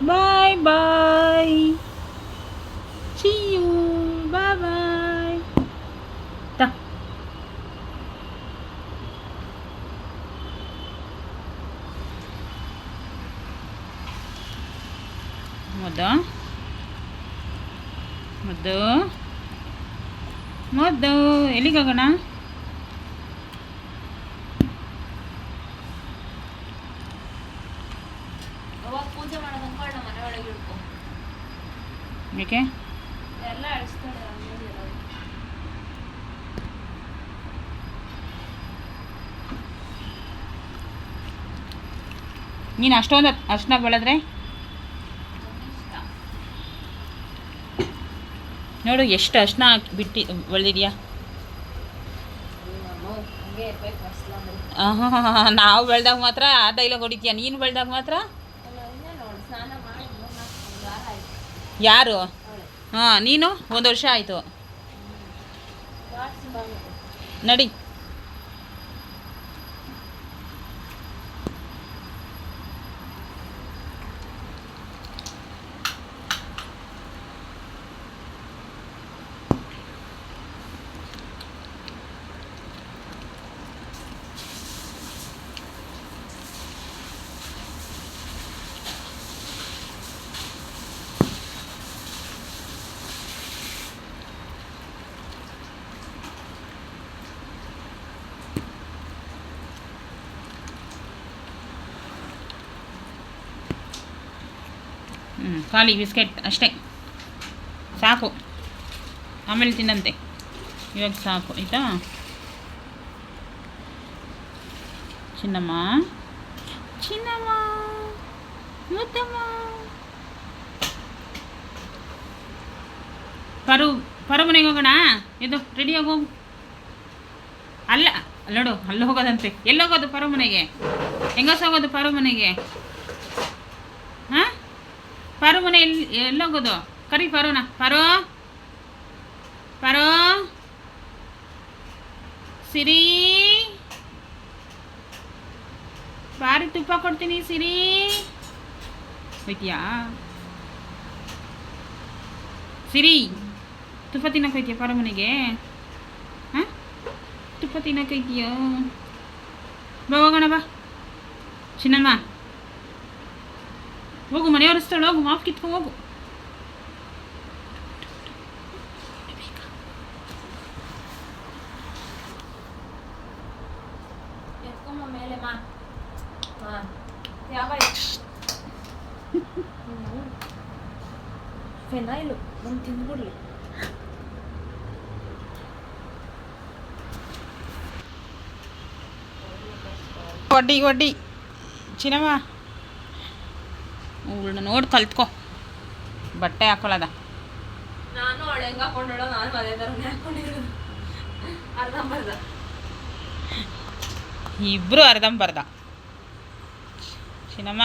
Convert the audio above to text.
Bye bye see you bye ಬಾಯ್ ತ ಮುದ್ದು ಮುದ್ದು ಮುದ್ದು ಎಲ್ಲಿಗೆ ಅವಾಗ ಪೂಜೆ ಮಾಡೋದು ಅನ್ಕೊಳ್ಳ ಮನೆ ಒಳಗೆ ಇಡ್ಕೊ ಏಕೆ ಎಲ್ಲ ಅಳಿಸ್ತಾಳೆ ಅಂಗಡಿ ನೀನು ಅಷ್ಟೊಂದು ಅರ್ಶನ ಬೆಳೆದ್ರೆ? ನೋಡು ಎಷ್ಟು ಅರ್ಶನ ಹಾಕಿ ಬಿಟ್ಟು ಮಸ್ಲಂದ್ರೆ ನಾವು ಬೆಳೆದಾಗ ಮಾತ್ರ ಆ ಡೈಲಾಗ್ ಹೊಡಿತೀಯ? ನೀನು ಬೆಳೆದಾಗ ಮಾತ್ರ ಅಲ್ಲ ಇನ್ನೇ ನೋಡು ಸ್ನಾನ ಮಾಡಿ ಮೂರ್ನಾಲ್ಕು ಒಂದು ವಾರ ಆಯ್ತು ಯಾರು? ಹಾಂ ನೀನು? ಒಂದು ವರ್ಷ ಆಯಿತು. ನಡಿ. ಹ್ಞೂ ಖಾಲಿ ಬಿಸ್ಕೆಟ್ ಅಷ್ಟೇ. ಸಾಕು. ಆಮೇಲೆ ತಿನ್ನಂತೆ. ಇವಾಗ ಸಾಕು, ಆಯಿತಾ? ಚಿನ್ನಮ್ಮ? ಚಿನ್ನಮ್ಮ? ಮುದ್ದಮ್ಮ? ಪರು ಪರು ಮನೆಗೆ ಹೋಗೋಣ ಇದು ರೆಡಿಯಾಗಿ ಹೋಗು. ಅಲ್ಲ ನೋಡು ಅಲ್ಲಿ ಹೋಗೋದಂತೆ ಎಲ್ಲಿ ಹೋಗೋದು ಪರು ಮನೆಗೆ ಹೆಂಗಸ ಹೋಗೋದು ಪರು ಮನೆಗೆ ಪರು ಮನೆ ಎಲ್ಲಿ ಎಲ್ಲೋಗೋದು? ಕರಿ ಪರೋನ. ಪರೋ? ಪರೋ? ಸಿರಿ? ಬಾರಿ ತುಪ್ಪ ಕೊಡ್ತೀನಿ, ಸಿರಿ. ಹೋಯ್ತೀಯಾ? ಸಿರಿ. ತುಪ್ಪ ತಿನ್ನಕ್ಕೆ ಹೋಯ್ತೀಯ ಪರ ಮನೆಗೆ? ಹಾಂ? ತುಪ್ಪ ತಿನ್ನಕ್ಕೆ ಹೋಯ್ತೀಯೋ? ಬಾ, ಹೋಗೋಣ, ಬಾ. ಚಿನ್ನಮ್ಮ. ಹೋಗು ಮನೆ ಒರೆಸ್ತಾಳೆ ಹೋಗು ಮಾಪ್ ಕಿತ್ಕೊ ಹೋಗು ಎತ್ಕೊಂಬ ಮೇಲೆ ಮಾ ಹಾ ಯಾವ ಫೆನೈಲು ಬಂದು ತಿಂದ್ಬಿಡ್ಲಿ ಒಡ್ಡಿ ಒಡ್ಡಿ ಚಿನ್ನಮ್ಮ ಅವಳನ್ನ ನೋಡಿ ಕಲ್ತ್ಕೊ. ಬಟ್ಟೆ ಹಾಕೊಳ್ಳೋದ ನಾನು ಹೆಂಗೆ ಹಾಕೊಂಡೋಳ ನಾನು ಅದೇ ಥರನೇ ಹಾಕೊಂಡಿರೋದು. ಅರ್ಧಂಬರ್ಧ. ಇಬ್ಬರು ಅರ್ಧಂಬರ್ಧ. ಚಿನ್ನಮ್ಮ